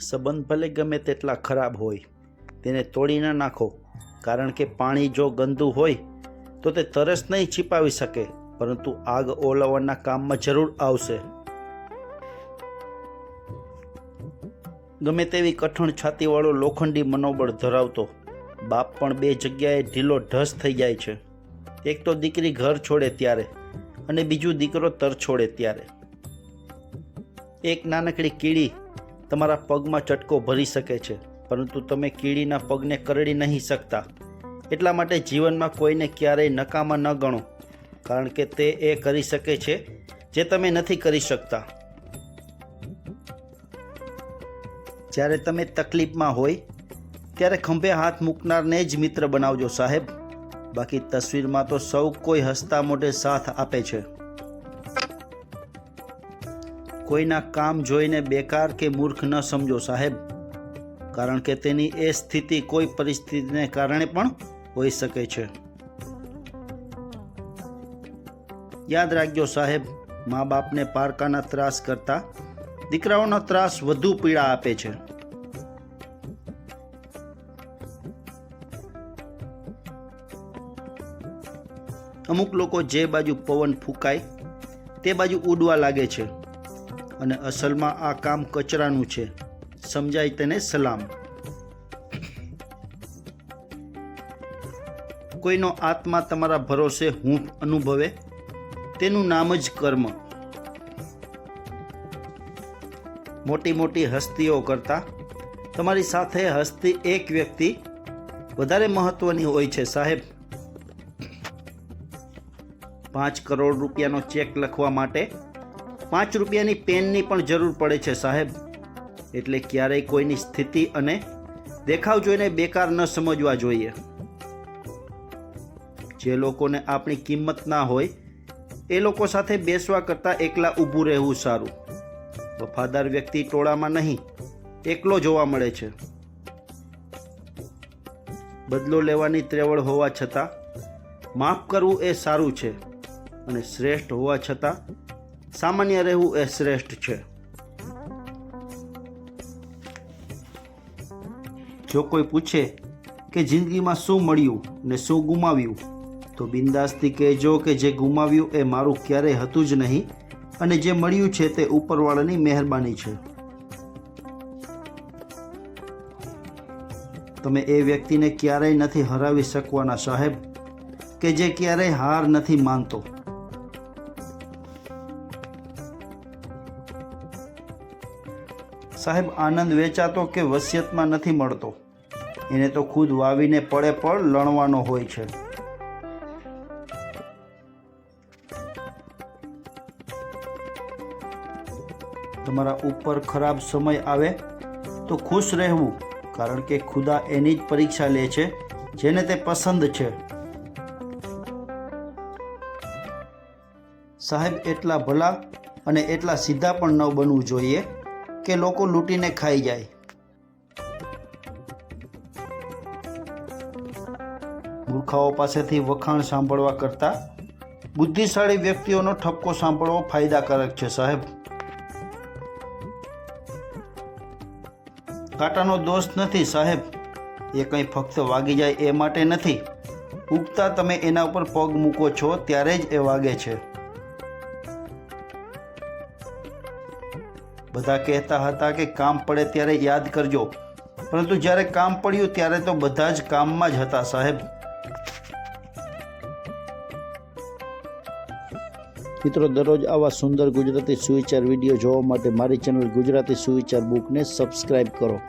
સંબંધ ભલે ગમે તેટલા ખરાબ હોય, તેને તોડી ના નાખો. કારણ કે પાણી જો ગંદુ હોય, તો તે તરસ નહીં છીપાવી શકે, પરંતુ આગ ઓલવવાના કામમાં જરૂર આવશે. ગમે તેવી કઠણ છાતીવાળો લોખંડી મનોબળ ધરાવતો, બાપ પણ બે જગ્યાએ ઢીલો ઢસ થઈ જાય છે. એક તો દીકરી ઘર છોડે ત્યારે, અને બીજું દીકરો તર છોડે ત્યારે. એક નાનકડી કીડી તમારા પગમાં ચટકો ભરી શકે છે, પરંતુ તમે કીડીના પગને કરડી નહીં શકતા. એટલા માટે જીવનમાં કોઈને ક્યારેય નકામા ન ગણો, કારણ કે તે એ કરી શકે છે જે તમે નથી કરી શકતા. જ્યારે તમે તકલીફમાં હોય, ત્યારે ખંભે હાથ મૂકનારને જ મિત્ર બનાવજો સાહેબ. બાકી તસવીરમાં તો સૌ કોઈ હસતા મોઢે સાથ આપે છે. કોઈના કામ જોઈને બેકાર કે મૂર્ખ ન સમજો સાહેબ. કારણ કે તેની એ સ્થિતિ કોઈ પરિસ્થિતિને કારણે પણ હોઈ શકે છે. યાદ રાખજો સાહેબ, મા બાપને પારકાના ત્રાસ કરતા દીકરાઓનો ત્રાસ વધુ પીડા આપે છે. અમુક લોકો જે બાજુ પવન ફૂંકાય, તે બાજુ ઉડવા લાગે છે. અને અસલમાં આ કામ કચરાનું છે. સમજાય તેને સલામ. કોઈનો આત્મા તમારા ભરોસે હું અનુભવે, તેનું નામ જ કર્મ. મોટી મોટી હસ્તીઓ કરતાં, તમારી સાથે હસ્તી એક વ્યક્તિ વધારે મહત્વની હોય છે, સાહેબ. પાંચ કરોડ રૂપિયાનો ચેક લખવા માટે પાંચ રૂપિયાની પેનની પણ જરૂર પડે છે, સાહેબ. એટલે ક્યારેય કોઈની સ્થિતિ અને દેખાવ જોઈને બેકાર ન સમજવા જોઈએ. જે લોકોને આપણી કિંમત ના હોય, એ લોકો સાથે બેસવા કરતાં એકલા ઊભું રહેવું સારું. વફાદાર વ્યક્તિ ટોળામાં નહીં, એકલો જોવા મળે છે. બદલો લેવાની ત્રેવડ હોવા છતાં, માફ કરવું એ સારું છે. અને શ્રેષ્ઠ હોવા છતાં સામાન્ય રહેવું એ શ્રેષ્ઠ છે. જો કોઈ પૂછે કે જિંદગીમાં શું મળ્યું ને શું ગુમાવ્યું, તો બિંદાસથી કહેજો કે જે ગુમાવ્યું એ મારું ક્યારેય હતું જ નહીં અને જે મળ્યું છે તે ઉપરવાળાની મહેરબાની છે. તમે એ વ્યક્તિને ક્યારેય નથી હરાવી શકવાના સાહેબ કે જે ક્યારેય હાર નથી માનતો. સાહેબ, આનંદ વેચાતો કે વસિયતમાં નથી મળતો? એને તો ખુદ વાવીને પડે પણ લણવાનો હોય છે. તમારા ઉપર ખરાબ સમય આવે તો ખુશ રહેવું, કારણ કે ખુદા એની જ પરીક્ષા લે છે, જેને તે પસંદ છે. સાહેબ, એટલા ભલા અને એટલા સીધા પણ ન બનવું જોઈએ. કે લોકો લૂંટીને ખાઈ જાય. મૂર્ખાઓ પાસેથી વખાણ સાંભળવા કરતાં બુદ્ધિશાળી વ્યક્તિઓનો ઠપકો સાંભળવો ફાયદાકારક છે, સાહેબ. કાંટાનો દોષ નથી, સાહેબ. એ કંઈ ફક્ત વાગી જાય એ માટે નથી. ઉગતા તમે એના ઉપર પગ મૂકો છો, ત્યારે જ એ વાગે છે. બધા કહેતા હતા કે કામ પડે ત્યારે યાદ કરજો. પરંતુ જ્યારે કામ પડ્યું ત્યારે તો બધા જ કામમાં જ હતા સાહેબ. મિત્રો, દરરોજ આવા સુંદર ગુજરાતી સુવિચાર વીડિયો જોવા માટે મારી ચેનલ ગુજરાતી સુવિચાર બુકને સબસ્ક્રાઈબ કરો.